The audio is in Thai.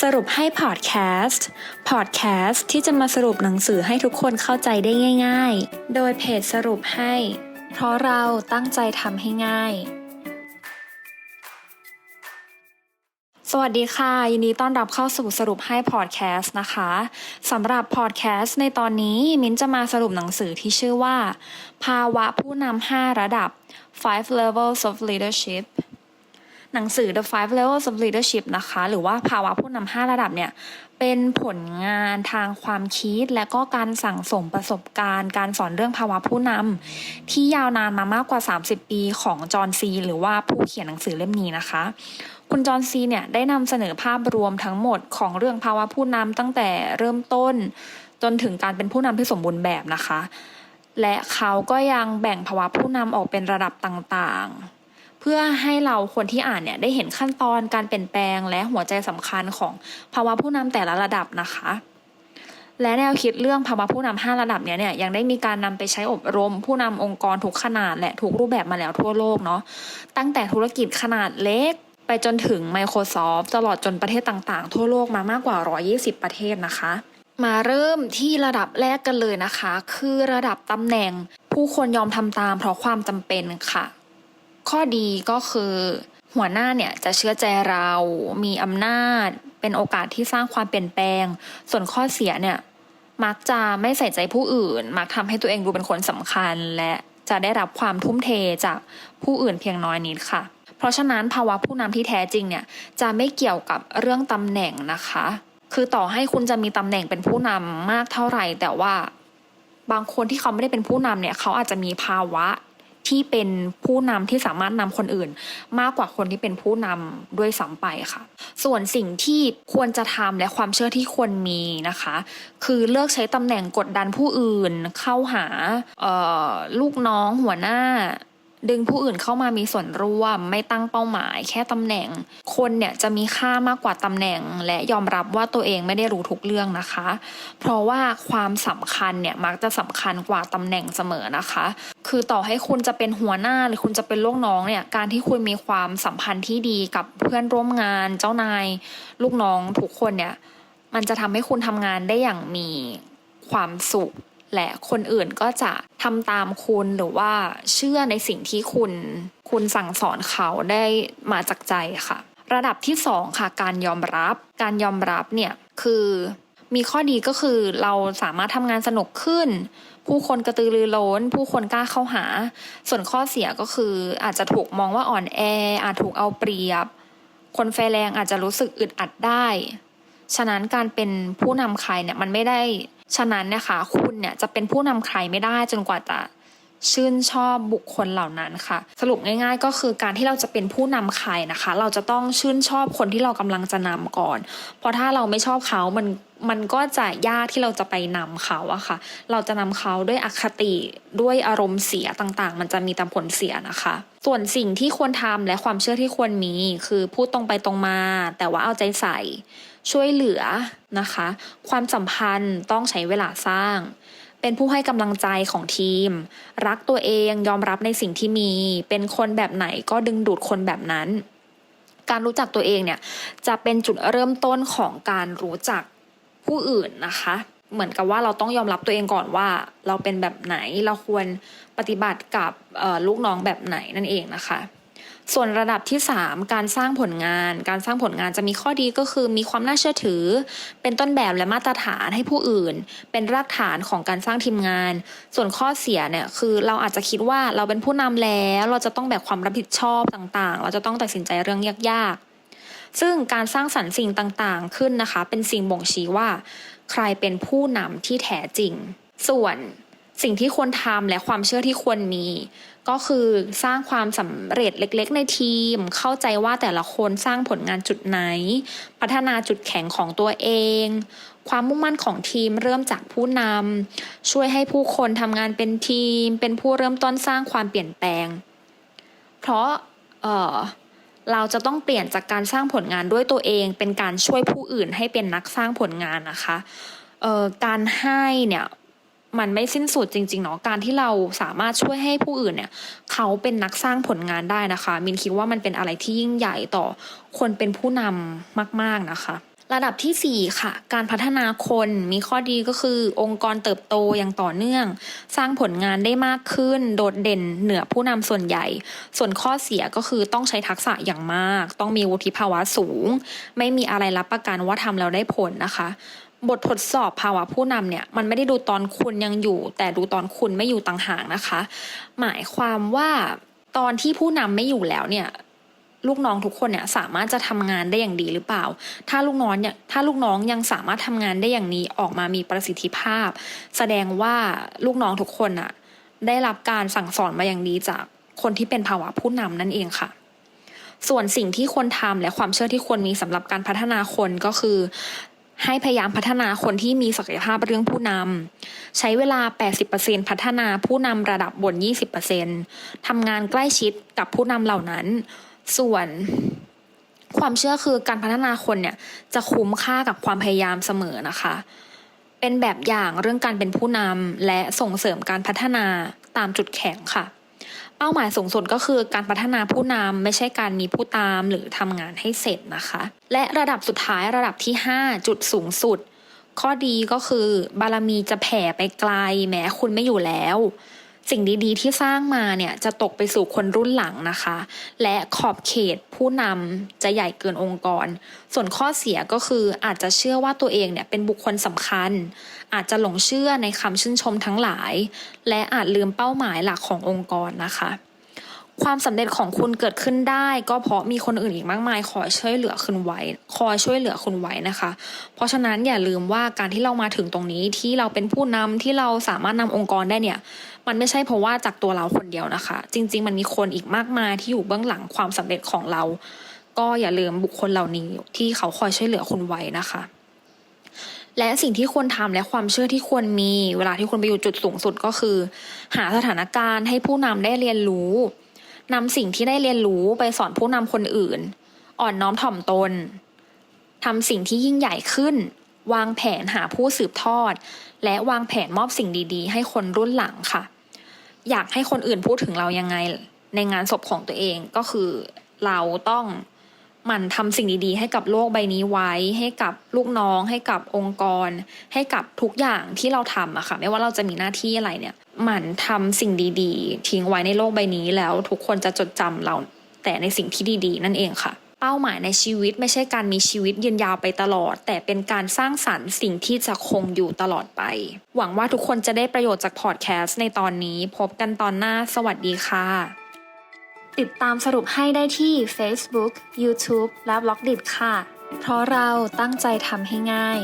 สรุปให้พอดแคสต์ พอดแคสต์ที่จะมาสรุปหนังสือให้ทุกคนเข้าใจได้ง่าย ๆ โดยเพจสรุปให้ เพราะเราตั้งใจทำให้ง่าย สวัสดีค่ะ ยินดีต้อนรับเข้าสู่สรุปให้พอดแคสต์นะคะสำหรับพอดแคสต์ในตอนนี้มิ้นจะมาสรุปหนังสือที่ชื่อว่า ภาวะผู้นำ5ระดับ five levels of leadership หนังสือ The Five Levels of Leadership นะคะ หรือว่าภาวะผู้นำ5ระดับเนี่ย เป็นผลงานทางความคิด และก็การสั่งสมประสบการณ์ การสอนเรื่องภาวะผู้นำที่ยาวนานมามากกว่า 30 ปีของจอห์นซี หรือว่าผู้เขียนหนังสือเล่มนี้นะคะคุณจอห์นซีเนี่ยได้นำเสนอภาพรวมทั้งหมดของเรื่องภาวะผู้นำตั้งแต่เริ่มต้น จนถึงการเป็นผู้นำที่สมบูรณ์แบบนะคะ และเขาก็ยังแบ่งภาวะผู้นำออกเป็นระดับต่างๆ พื่อให้เราคนที่อ่านเนี่ยได้เห็นขั้นตอนการเปลี่ยนแปลงและหัวใจสำคัญของภาวะผู้นำแต่ละระดับนะคะ และแนวคิดเรื่องภาวะผู้นำห้าระดับเนี้ยเนี่ยยังได้มีการนำไปใช้อบรม ผู้นำองค์กรทุกขนาดและทุกรูปแบบมาแล้วทั่วโลกเนาะตั้งแต่ธุรกิจขนาดเล็ก ไปจนถึง Microsoft ตลอดจนประเทศต่างๆ ทั่วโลกมามากกว่า 120 ประเทศนะคะ มาเริ่มที่ระดับแรกกันเลยนะคะ คือระดับตำแหน่งผู้ควรยอมทำตามเพราะความจำเป็นค่ะ ข้อดีก็คือหัวหน้าเนี่ยจะเชื่อใจเรา มีอำนาจ เป็นโอกาสที่สร้างความเปลี่ยนแปลง ส่วนข้อเสียเนี่ยมักจะไม่ใส่ใจผู้อื่น มักทำให้ตัวเองดูเป็นคนสำคัญ และจะได้รับความทุ่มเทจากผู้อื่นเพียงน้อยนิดค่ะ เพราะฉะนั้นภาวะผู้นำที่แท้จริงเนี่ยจะไม่เกี่ยวกับเรื่องตำแหน่งนะคะ คือต่อให้คุณจะมีตำแหน่งเป็นผู้นำมากเท่าไหร่ แต่ว่าบางคนที่เขาไม่ได้เป็นผู้นำเนี่ยเขาอาจจะมีภาวะ ที่เป็นผู้นำที่สามารถนำคนอื่น มากกว่าคนที่เป็นผู้นำด้วยซ้ำไปค่ะ ส่วนสิ่งที่ควรจะทำและความเชื่อที่ควรมีนะคะ คือเลิกใช้ตำแหน่งกดดันผู้อื่น เข้าหาออลูกน้องหัวหน้า ดึงผู้อื่นเข้ามามีส่วนร่วม ไม่ตั้งเป้าหมาย แค่ตำแหน่ง คนเนี่ยจะมีค่ามากกว่าตำแหน่ง และยอมรับว่าตัวเองไม่ได้รู้ทุกเรื่องนะคะ เพราะว่าความสำคัญเนี่ยมักจะสำคัญกว่าตำแหน่งเสมอนะคะ คือต่อให้คุณจะเป็นหัวหน้าหรือคุณจะเป็นลูกน้องเนี่ยการที่คุณมีความสัมพันธ์ที่ดีกับเพื่อนร่วมงาน เจ้านาย ลูกน้องทุกคนเนี่ยมันจะทำให้คุณทำงานได้อย่างมีความสุข และคนอื่นก็จะทำตามคุณหรือว่าเชื่อในสิ่งที่คุณคุณสั่งสอนเขาได้มาจากใจค่ะ ระดับที่สองค่ะการยอมรับ การยอมรับเนี่ยคือมีข้อดีก็คือเราสามารถทำงานสนุกขึ้น ผู้คนกระตือรือร้น ผู้คนกล้าเข้าหา ส่วนข้อเสียก็คืออาจจะถูกมองว่าอ่อนแอ อาจถูกเอาเปรียบ คนไฟแรงอาจจะรู้สึกอึดอัดได้ ฉะนั้นการเป็นผู้นำใครเนี่ยมันไม่ได้ ฉะนั้นนะคะคุณเนี่ยจะเป็นผู้นำใครไม่ได้จนกว่าจะชื่นชอบบุคคลเหล่านั้นค่ะ สรุปง่าย ๆ ก็คือการที่เราจะเป็นผู้นำใครนะคะ เราจะต้องชื่นชอบคนที่เรากำลังจะนำก่อน เพราะถ้าเราไม่ชอบเขา มันมันก็จะยากที่เราจะไปนำเขาอะค่ะ เราจะนำเขาด้วยอคติด้วยอารมณ์เสียต่างๆ มันจะมีตามผลเสียนะคะ ส่วนสิ่งที่ควรทำและความเชื่อที่ควรมี คือพูดตรงไปตรงมา แต่ว่าเอาใจใส่ ช่วยเหลือนะคะ ความสัมพันธ์ต้องใช้เวลาสร้าง เป็นผู้ให้กำลังใจของทีม รักตัวเองยอมรับในสิ่งที่มี เป็นคนแบบไหนก็ดึงดูดคนแบบนั้น การรู้จักตัวเองเนี่ยจะเป็นจุดเริ่มต้นของการรู้จักผู้อื่นนะคะเหมือนกับว่าเราต้องยอมรับตัวเองก่อนว่าเราเป็นแบบไหนเราควรปฏิบัติกับลูกน้องแบบไหนนั่นเองนะคะ ส่วนระดับที่ 3 การสร้างผลงาน การสร้างผลงานจะมีข้อดีก็คือมีความน่าเชื่อถือ เป็นต้นแบบและมาตรฐานให้ผู้อื่น เป็นรากฐานของการสร้างทีมงาน ส่วนข้อเสียเนี่ยคือเราอาจจะคิดว่าเราเป็นผู้นำแล้วเราจะต้องแบกความรับผิดชอบต่างๆ เราจะต้องตัดสินใจเรื่องยากๆ ซึ่งการสร้างสรรค์สิ่งต่างๆ ขึ้นนะคะ เป็นสิ่งบ่งชี้ว่า ใครเป็นผู้นำที่แท้จริง ส่วน สิ่งที่ควรทำและความเชื่อที่ควรมี ก็คือสร้างความสำเร็จเล็ก ๆ ในทีม เข้าใจว่าแต่ละคนสร้างผลงานจุดไหน พัฒนาจุดแข็งของตัวเอง ความมุ่งมั่นของทีมเริ่มจากผู้นำช่วยให้ผู้คนทำงานเป็นทีม เป็นผู้เริ่มต้นสร้างความเปลี่ยนแปลง เพราะเออเราจะต้องเปลี่ยนจากการสร้างผลงานด้วยตัวเอง เป็นการช่วยผู้อื่นให้เป็นนักสร้างผลงานนะคะออการให้เนี่ย มันไม่สิ้นสุดจริงๆเนาะการที่เราสามารถช่วยให้ผู้อื่นเนี่ย เขาเป็นนักสร้างผลงานได้นะคะ มินคิดว่ามันเป็นอะไรที่ยิ่งใหญ่ต่อคนเป็นผู้นำมาก ๆนะคะระดับทีสี่ 4 ค่ะ การพัฒนาคนมีข้อดีก็คือ องค์กรเติบโตอย่างต่อเนื่อง สร้างผลงานได้มากขึ้น โดดเด่นเหนือผู้นำส่วนใหญ่ ส่วนข้อเสียก็คือต้องใช้ทักษะอย่างมาก ต้องมีวุฒิภาวะสูง ไม่มีอะไรรับประกันว่าทำแล้วได้ผลนะคะ บททดสอบภาวะผู้นำเนี่ยมันไม่ได้ดูตอนคุณยังอยู่ แต่ดูตอนคุณไม่อยู่ต่างหากนะคะ หมายความว่าตอนที่ผู้นำไม่อยู่แล้วเนี่ยลูกน้องทุกคนเนี่ยสามารถจะทำงานได้อย่างดีหรือเปล่า ถ้าลูกน้องเนี่ยถ้าลูกน้องยังสามารถทำงานได้อย่างนี้ออกมามีประสิทธิภาพ แสดงว่าลูกน้องทุกคนอะได้รับการสั่งสอนมาอย่างดีจากคนที่เป็นภาวะผู้นำนั่นเองค่ะ ส่วนสิ่งที่ควรทำและความเชื่อที่ควรมีสำหรับการพัฒนาคนก็คือ ให้พยายามพัฒนาคนที่มีศักยภาพเรื่องผู้นำใช้เวลา 80%พัฒนาผู้นำระดับบน 20%ทำงานใกล้ชิดกับผู้นำเหล่านั้น ส่วนความเชื่อคือการพัฒนาคนเนี่ยจะคุ้มค่ากับความพยายามเสมอนะคะ เป็นแบบอย่างเรื่องการเป็นผู้นำและส่งเสริมการพัฒนาตามจุดแข็งค่ะ เป้าหมายสูงสุดก็คือการพัฒนาผู้นำไม่ใช่การมีผู้ตามหรือทำงานให้เสร็จนะคะ และระดับสุดท้ายระดับที่ 5 จุดสูงสุด ข้อดีก็คือบารมีจะแผ่ไปไกลแม้คุณไม่อยู่แล้ว สิ่งดีๆ ที่สร้างมาเนี่ยจะตกไปสู่คนรุ่นหลังนะคะ และขอบเขตผู้นำจะใหญ่เกินองค์กร ส่วนข้อเสียก็คืออาจจะเชื่อว่าตัวเองเนี่ยเป็นบุคคลสำคัญ อาจจะหลงเชื่อในคำชื่นชมทั้งหลาย และอาจลืมเป้าหมายหลักขององค์กรนะคะความสำเร็จของคุณเกิดขึ้นได้ ก็เพราะมีคนอื่นอีกมากมายคอยช่วยเหลือคุณไว้ คอยช่วยเหลือคุณไว้นะคะ เพราะฉะนั้นอย่าลืมว่าการที่เรามาถึงตรงนี้ที่เราเป็นผู้นำที่เราสามารถนำองค์กรได้เนี่ย มันไม่ใช่เพราะว่าจากตัวเราคนเดียวนะคะ จริง ๆ มันมีคนอีกมากมายที่อยู่เบื้องหลังความสำเร็จของเรา ก็อย่าลืมบุคคลเหล่านี้ที่เขาคอยช่วยเหลือคุณไว้นะคะและสิ่งที่ควรทำและความเชื่อที่ควรมี เวลาที่คุณไปอยู่จุดสูงสุดก็คือ หาสถานการณ์ให้ผู้นำได้เรียนรู้นำสิ่งที่ได้เรียนรู้ไปสอนผู้นำคนอื่น อ่อนน้อมถ่อมตนทำสิ่งที่ยิ่งใหญ่ขึ้น วางแผนหาผู้สืบทอด และวางแผนมอบสิ่งดี ๆ ให้คนรุ่นหลังค่ะ อยากให้คนอื่นพูดถึงเรายังไงในงานศพของตัวเองก็คือเราต้องหมั่นทำสิ่งดีๆ ให้กับโลกใบนี้ไว้ ให้กับลูกน้อง ให้กับองค์กร ให้กับทุกอย่างที่เราทำอะค่ะ ไม่ว่าเราจะมีหน้าที่อะไรเนี่ยหมั่นทำสิ่งดีๆ ทิ้งไว้ในโลกใบนี้แล้วทุกคนจะจดจำเราแต่ในสิ่งที่ดีๆ นั่นเองค่ะ เป้าหมายในชีวิตไม่ใช่การมีชีวิตยืนยาวไปตลอด แต่เป็นการสร้างสรรค์สิ่งที่จะคงอยู่ตลอดไป หวังว่าทุกคนจะได้ประโยชน์จากพอดแคสต์ในตอนนี้ พบกันตอนหน้า สวัสดีค่ะ ติดตามสรุปให้ได้ที่ Facebook, YouTube และ b ล็อกดิค่ะ เพราะเราตั้งใจทำให้ง่าย